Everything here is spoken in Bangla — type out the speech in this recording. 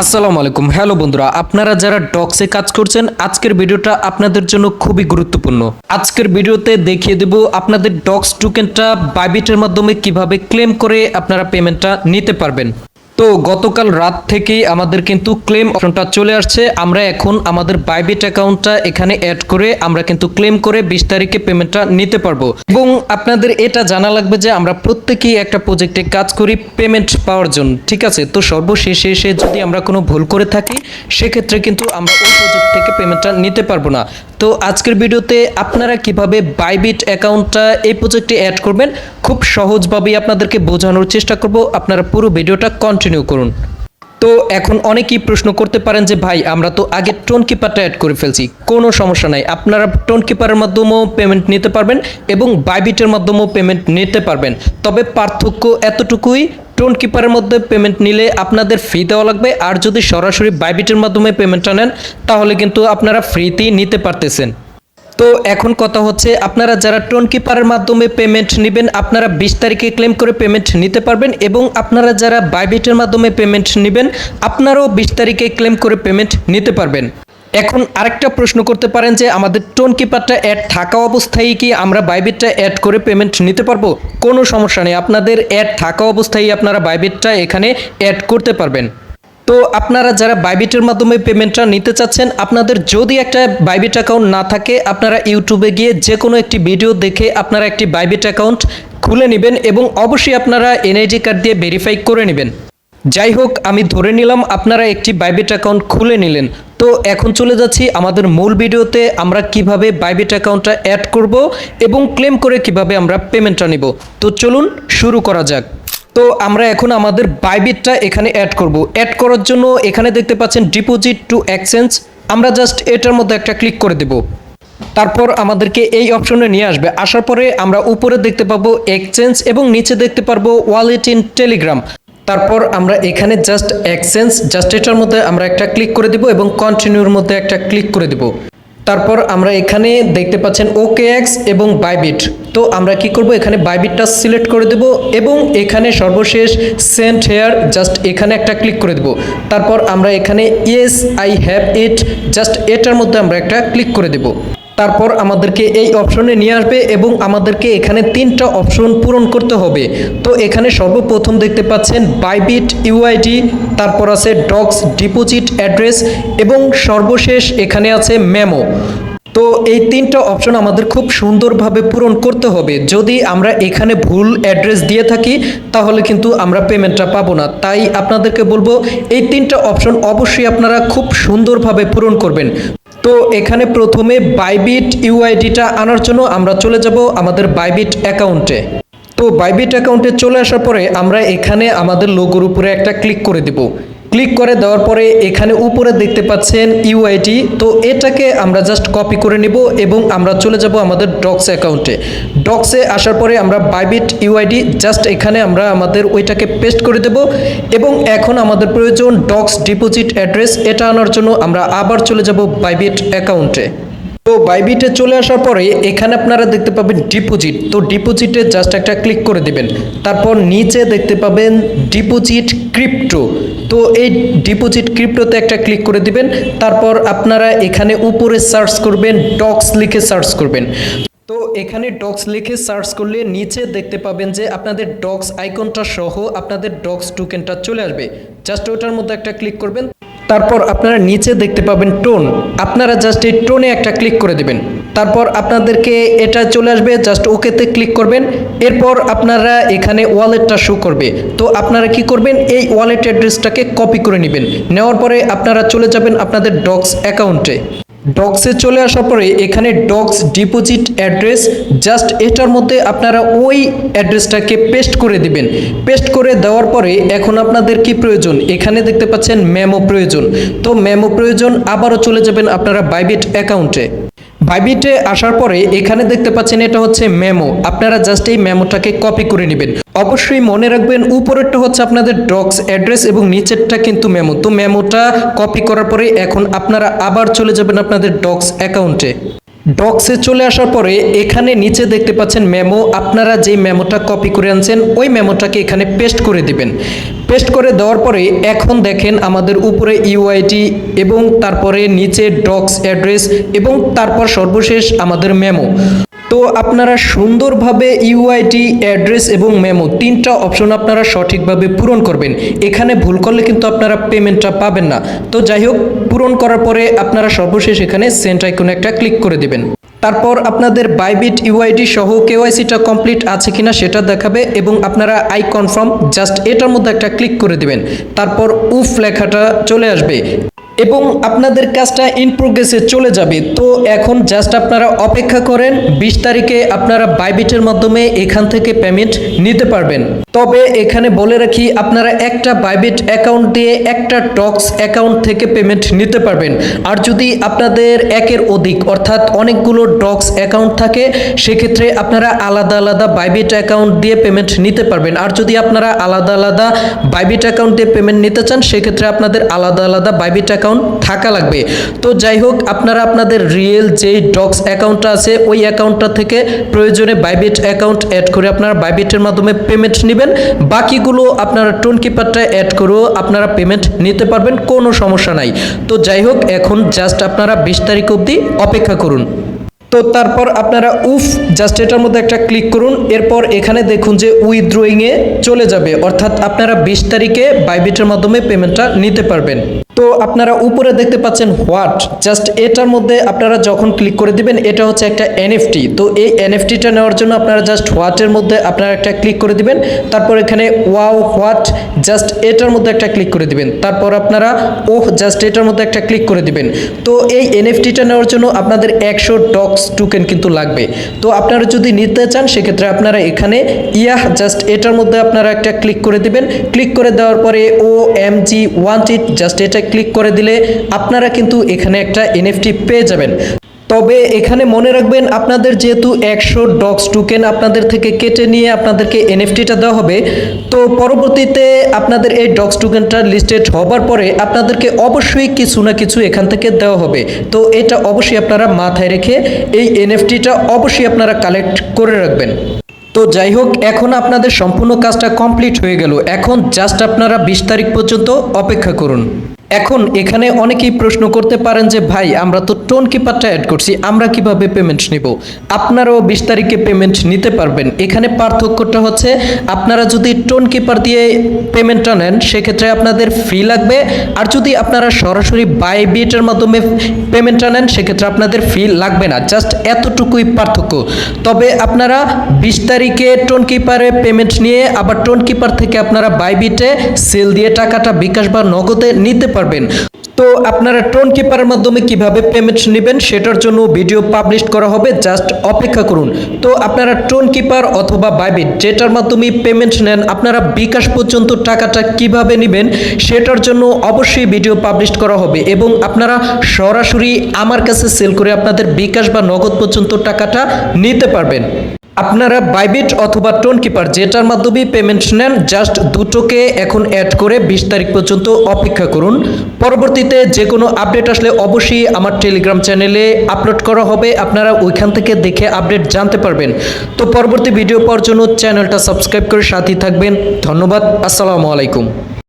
আসসালামু আলাইকুম। হ্যালো বন্ধুরা, আপনারা যারা ডক্সে কাজ করছেন, আজকের ভিডিওটা আপনাদের জন্য খুবই গুরুত্বপূর্ণ। আজকের ভিডিওতে দেখিয়ে দেব আপনাদের ডক্স টোকেনটা বাইবিটের মাধ্যমে কীভাবে ক্লেম করে আপনারা পেমেন্টটা নিতে পারবেন। তো গতকাল রাত থেকেই আমাদের কিন্তু ক্লেম অপশনটা চলে আসছে। আমরা এখন আমাদের বাইবিট অ্যাকাউন্টটা এখানে অ্যাড করে আমরা কিন্তু ক্লেম করে বিশ তারিখে পেমেন্টটা নিতে পারব। এবং আপনাদের এটা জানা লাগবে যে আমরা প্রত্যেকেই একটা প্রজেক্টে কাজ করি পেমেন্ট পাওয়ার জন্য, ঠিক আছে? তো সর্বশেষে এসে যদি আমরা কোনো ভুল করে থাকি, সেক্ষেত্রে কিন্তু আমরা ওই প্রজেক্ট থেকে পেমেন্টটা নিতে পারব না। তো আজকের ভিডিওতে আপনারা কীভাবে বাইবিট অ্যাকাউন্টটা এই প্রজেক্টে অ্যাড করবেন, খুব সহজভাবেই আপনাদেরকে বোঝানোর চেষ্টা করব। আপনারা পুরো ভিডিওটা কন্টিনিউ করুন। তো এখন অনেকেই প্রশ্ন করতে পারেন যে, ভাই, আমরা তো আগে টোন কিপারটা অ্যাড করে ফেলছি। কোনো সমস্যা নাই। আপনারা টোন কিপারের মাধ্যমেও পেমেন্ট নিতে পারবেন এবং বাইবিটের মাধ্যমেও পেমেন্ট নিতে পারবেন। তবে পার্থক্য এতটুকুই টোন কিপারের মধ্যে পেমেন্ট নিলে আপনাদের ফি দেওয়া লাগবে। আর যদি সরাসরি বাইবিটের মাধ্যমে পেমেন্টটা নেন তাহলে কিন্তু আপনারা ফ্রিতেই নিতে পারতেছেন। তো এখন কথা হচ্ছে, আপনারা যারা টোন কিপারের মাধ্যমে পেমেন্ট নেবেন, আপনারা বিশ তারিখে ক্লেম করে পেমেন্ট নিতে পারবেন এবং আপনারা যারা বাইবিটের মাধ্যমে পেমেন্ট নেবেন, আপনারাও বিশ তারিখে ক্লেম করে পেমেন্ট নিতে পারবেন। এখন আরেকটা প্রশ্ন করতে পারেন যে আমাদের টোন কিপারটা অ্যাড থাকা অবস্থায় কি আমরা বাইবিটটা অ্যাড করে পেমেন্ট নিতে পারব? কোনো সমস্যা নেই, আপনাদের অ্যাড থাকা অবস্থায় আপনারা বাইবিটটা এখানে অ্যাড করতে পারবেন। তো আপনারা যারা বাইবিটের মাধ্যমে পেমেন্টটা নিতে চাচ্ছেন, আপনাদের যদি একটা বাইবিট অ্যাকাউন্ট না থাকে, আপনারা ইউটিউবে গিয়ে যে কোনো একটি ভিডিও দেখে আপনারা একটি বাইবিট অ্যাকাউন্ট খুলে নেবেন এবং অবশ্যই আপনারা এনআইডি কার্ড দিয়ে ভেরিফাই করে নেবেন। যাই হোক, আমি ধরে নিলাম আপনারা একটি বাইবিট অ্যাকাউন্ট খুলে নিলেন। তো এখন চলে যাচ্ছি আমাদের মূল ভিডিওতে আমরা কীভাবে বাইবিট অ্যাকাউন্টটা অ্যাড করব এবং ক্লেম করে কীভাবে আমরা পেমেন্টটা নিব। তো চলুন শুরু করা যাক। তো আমরা এখন আমাদের বাইবিটটা এখানে অ্যাড করব। অ্যাড করার জন্য এখানে দেখতে পাচ্ছেন ডিপোজিট টু এক্সচেঞ্জ আমরা জাস্ট এটার মধ্যে একটা ক্লিক করে দেব। তারপর আমাদেরকে এই অপশনে নিয়ে আসবে। আসার পরে আমরা উপরে দেখতে পাবো এক্সচেঞ্জ এবং নিচে দেখতে পারব ওয়ালেট ইন টেলিগ্রাম তারপর আমরা এখানে জাস্ট এক্সচেঞ্জ জাস্ট এটার মধ্যে আমরা একটা ক্লিক করে দিব এবং কন্টিনিউর মধ্যে একটা ক্লিক করে দিব। তারপর আমরা এখানে দেখতে পাচ্ছেন ওকে এক্স এবং বাইবিট তো আমরা কি করব? এখানে বাইবিটটা সিলেক্ট করে দেব এবং এখানে সর্বশেষ সেন্ট হেয়ার জাস্ট এখানে একটা ক্লিক করে দেব। তারপর আমরা এখানে yes I have it just এটার মধ্যে আমরা একটা ক্লিক করে দেব। তারপর আমাদেরকে এই অপশনে নিয়ে আসবে এবং আমাদেরকে এখানে তিনটা অপশন পূরণ করতে হবে। তো এখানে সর্বপ্রথম দেখতে পাচ্ছেন বাইবিট ইউআইডি তারপর আছে ডক্স ডিপোজিট অ্যাড্রেস এবং সর্বশেষ এখানে আছে মেমো তো এই তিনটা অপশন আমাদের খুব সুন্দরভাবে পূরণ করতে হবে। যদি আমরা এখানে ভুল অ্যাড্রেস দিয়ে থাকি, তাহলে কিন্তু আমরা পেমেন্টটা পাবো না। তাই আপনাদেরকে বলব, এই তিনটা অপশন অবশ্যই আপনারা খুব সুন্দরভাবে পূরণ করবেন। তো এখানে প্রথমে বাইবিট ইউআইডিটা আনার জন্য আমরা চলে যাব আমাদের বাইবিট অ্যাকাউন্টে তো বাইবিট অ্যাকাউন্টে চলে আসার পরে আমরা এখানে আমাদের লোগোর উপরে একটা ক্লিক করে দেব। ক্লিক করে দেওয়ার পরে এখানে উপরে দেখতে পাচ্ছেন ইউআইডি তো এটাকে আমরা জাস্ট কপি করে নেব এবং আমরা চলে যাব আমাদের ডক্স অ্যাকাউন্টে ডক্সে আসার পরে আমরা বাইবিট ইউআইডি জাস্ট এখানে আমরা আমাদের ওইটাকে পেস্ট করে দেব এবং এখন আমাদের প্রয়োজন ডক্স ডিপোজিট অ্যাড্রেস এটা আনার জন্য আমরা আবার চলে যাব বাইবিট অ্যাকাউন্টে তো বাইবিটে চলে আসার পরে এখানে আপনারা দেখতে পাবেন ডিপোজিট তো ডিপোজিটে জাস্ট একটা ক্লিক করে দেবেন। তারপর নিচে দেখতে পাবেন ডিপোজিট ক্রিপ্টো তো এই ডিপোজিট ক্রিপ্টোতে একটা ক্লিক করে দিবেন, তারপর আপনারা এখানে উপরে সার্চ করবেন ডক্স লিখে সার্চ করবেন। তো এখানে ডক্স লিখে সার্চ করলে নিচে দেখতে পাবেন যে আপনাদের ডক্স আইকনটা সহ আপনাদের ডক্স টোকেনটা চলে আসবে। জাস্ট ওটার মধ্যে একটা ক্লিক করবেন, তারপর আপনারা নিচে দেখতে পাবেন টোন আপনারা জাস্ট এই টোনে একটা ক্লিক করে দেবেন। তারপর আপনাদেরকে এটা চলে আসবে জাস্ট ওকেতে ক্লিক করবেন। এরপর আপনারা এখানে ওয়ালেটটা শো করবে। তো আপনারা কি করবেন? এই ওয়ালেট অ্যাড্রেসটাকে কপি করে নেবেন। নেওয়ার পরে আপনারা চলে যাবেন আপনাদের ডক্স অ্যাকাউন্টে ডক্সে চলে আসার পরে এখানে ডক্স ডিপোজিট অ্যাড্রেস জাস্ট এটার মধ্যে আপনারা ওই অ্যাড্রেসটাকে পেস্ট করে দিবেন। পেস্ট করে দেওয়ার পরে এখন আপনাদের কি প্রয়োজন? এখানে দেখতে পাচ্ছেন মেমো প্রয়োজন। তো মেমো প্রয়োজন, আবারও চলে যাবেন আপনারা বাইবিট অ্যাকাউন্টে বাইবিটে আসার পরে এখানে দেখতে পাচ্ছেন এটা হচ্ছে মেমো। আপনারা জাস্ট এই মেমোটাকে কপি করে নেবেন। অবশ্যই মনে রাখবেন, উপরেরটা হচ্ছে আপনাদের ডক্স অ্যাড্রেস এবং নিচেরটা কিন্তু মেমো। তো মেমোটা কপি করার পরে এখন আপনারা আবার চলে যাবেন আপনাদের ডক্স অ্যাকাউন্টে ডক্সে চলে আসার পরে এখানে নিচে দেখতে পাচ্ছেন মেমো। আপনারা যে মেমোটা কপি করে আনছেন, ওই মেমোটাকে এখানে পেস্ট করে দিবেন। পেস্ট করে দেওয়ার পরে এখন দেখেন আমাদের উপরে ইউআইটি এবং তারপরে নিচে ডক্স অ্যাড্রেস এবং তারপর সর্বশেষ আমাদের মেমো। তো আপনারা সুন্দরভাবে ইউআইটি অ্যাড্রেস এবং মেমো তিনটা অপশন আপনারা সঠিকভাবে পূরণ করবেন। এখানে ভুল করলে কিন্তু আপনারা পেমেন্টটা পাবেন না। তো যাই হোক, পূরণ করার পরে আপনারা সর্বশেষ এখানে সেন্ট আইকনে একটা ক্লিক করে দিবেন। তারপর আপনাদের বাইবিট ইউআইডি সহ কেওয়াইসিটা কমপ্লিট আছে কিনা সেটা দেখাবে এবং আপনারা আই কনফার্ম জাস্ট এটার মধ্যে একটা ক্লিক করে দিবেন। তারপর উফ লেখাটা চলে আসবে। এবং আপনাদের কাজটা ইন প্রোগ্রেসে চলে যাবে। তো এখন জাস্ট আপনারা অপেক্ষা করেন, বিশ তারিখে আপনারা বাইবিটের মাধ্যমে এখান থেকে পেমেন্ট নিতে পারবেন। তবে এখানে বলে রাখি, আপনারা একটা বাইবিট অ্যাকাউন্ট দিয়ে একটা টক্স অ্যাকাউন্ট থেকে পেমেন্ট নিতে পারবেন। আর যদি আপনাদের একের অধিক, অর্থাৎ অনেকগুলো ডক্স অ্যাকাউন্ট থাকে, সেক্ষেত্রে আপনারা আলাদা আলাদা বাইবিট অ্যাকাউন্ট দিয়ে পেমেন্ট নিতে পারবেন। আর যদি আপনারা আলাদা আলাদা বাইবিট অ্যাকাউন্ট দিয়ে পেমেন্ট নিতে চান, সেক্ষেত্রে আপনাদের আলাদা আলাদা বাইবিট অ্যাকাউন্ট থাকা লাগবে। তো যাই হোক আপনারা আপনাদের রিয়েল যেই ডক্স অ্যাকাউন্টটা আছে, ওই অ্যাকাউন্টটা থেকে প্রয়োজনে বাইবিট অ্যাকাউন্ট অ্যাড করে আপনারা বাইবিটের মাধ্যমে পেমেন্ট নেবেন। বাকিগুলো আপনারা টোন কিপারটা অ্যাড করেও আপনারা পেমেন্ট নিতে পারবেন, কোনো সমস্যা নাই। তো যাই হোক এখন জাস্ট আপনারা বিশ তারিখ অবধি অপেক্ষা করুন। তো তারপর আপনারা উফ জাস্ট এটার মধ্যে একটা ক্লিক করুন। এরপর এখানে দেখুন যে উইথড্রয়িংয়ে চলে যাবে। অর্থাৎ আপনারা বিশ তারিখে বাইবিটের মাধ্যমে পেমেন্টটা নিতে পারবেন। তো আপনারা উপরে দেখতে পাচ্ছেন হোয়াট? জাস্ট এটার মধ্যে আপনারা যখন ক্লিক করে দিবেন, এটা হচ্ছে একটা এনএফটি তো এই এনএফটিটা নেওয়ার জন্য আপনারা জাস্ট হোয়াটের মধ্যে আপনারা একটা ক্লিক করে দিবেন। তারপর এখানে ওয়াও, হোয়াট? জাস্ট এটার মধ্যে একটা ক্লিক করে দিবেন। তারপর আপনারা ওহ, জাস্ট এটার মধ্যে একটা ক্লিক করে দিবেন। তো এই এনএফটিটা নেওয়ার জন্য আপনাদের একশো ডক্স টোকেন কিন্তু লাগবে। তো আপনারা যদি নিতে চান, সেক্ষেত্রে আপনারা এখানে ইয়াহ, জাস্ট এটার মধ্যে আপনারা একটা ক্লিক করে দিবেন। ক্লিক করে দেওয়ার পরে O M G one it just এটা ক্লিক করে দিলে আপনারা কিন্তু এখানে একটা এনএফটি পেয়ে যাবেন। তবে এখানে মনে রাখবেন আপনাদের যেহেতু একশো ডক্স টোকেন আপনাদের থেকে কেটে নিয়ে আপনাদেরকে এনএফটিটা দেওয়া হবে, তো পরবর্তীতে আপনাদের এই ডক্স টোকেনটা লিস্টেড হবার পরে আপনাদেরকে অবশ্যই কিছু না কিছু এখান থেকে দেওয়া হবে। তো এটা অবশ্যই আপনারা মাথায় রেখে এই এনএফটিটা অবশ্যই আপনারা কালেক্ট করে রাখবেন। তো যাই হোক, এখন আপনাদের সম্পূর্ণ কাজটা কমপ্লিট হয়ে গেল। এখন জাস্ট আপনারা বিশ তারিখ পর্যন্ত অপেক্ষা করুন। এখন এখানে অনেকেই প্রশ্ন করতে পারেন যে, ভাই, আমরা তো টোন কিপারটা অ্যাড করছি, আমরা কীভাবে পেমেন্ট নিব? আপনারাও বিশ তারিখে পেমেন্ট নিতে পারবেন। এখানে পার্থক্যটা হচ্ছে, আপনারা যদি টোন কিপার দিয়ে পেমেন্টটা নেন, সেক্ষেত্রে আপনাদের ফি লাগবে। আর যদি আপনারা সরাসরি বাই বিটের মাধ্যমে পেমেন্টটা নেন, সেক্ষেত্রে আপনাদের ফি লাগবে না। জাস্ট এতটুকুই পার্থক্য। তবে আপনারা বিশ তারিখে টোন কিপারে পেমেন্ট নিয়ে, আবার টোন কিপার থেকে আপনারা বাইবিটে সেল দিয়ে টাকাটা বিকাশ বা নগদে নিতে পারবেন। তো আপনারা টোন কিপারের মাধ্যমে কীভাবে পেমেন্ট নেবেন সেটার জন্য ভিডিও পাবলিশ করা হবে, জাস্ট অপেক্ষা করুন। তো আপনারা টোন কিপার অথবা বাইবিট যেটার মাধ্যমে পেমেন্ট নেন, আপনারা বিকাশ পর্যন্ত টাকাটা কীভাবে নেবেন সেটার জন্য অবশ্যই ভিডিও পাবলিশ করা হবে এবং আপনারা সরাসরি আমার কাছে সেল করে আপনাদের বিকাশ বা নগদ পর্যন্ত টাকাটা নিতে পারবেন। আপনারা বাইবিট অথবা টোন কিপার যেটার মাধ্যমে পেমেন্ট নেন জাস্ট দুটোকে এখন অ্যাড করে বিশ তারিখ পর্যন্ত অপেক্ষা করুন। পরবর্তীতে যে কোনো আপডেট আসলে অবশ্যই আমার টেলিগ্রাম চ্যানেলে আপলোড করা হবে। আপনারা ওইখান থেকে দেখে আপডেট জানতে পারবেন। তো পরবর্তী ভিডিও পাওয়ার জন্য চ্যানেলটা সাবস্ক্রাইব করে সাথেই থাকবেন। ধন্যবাদ। আসসালামু আলাইকুম।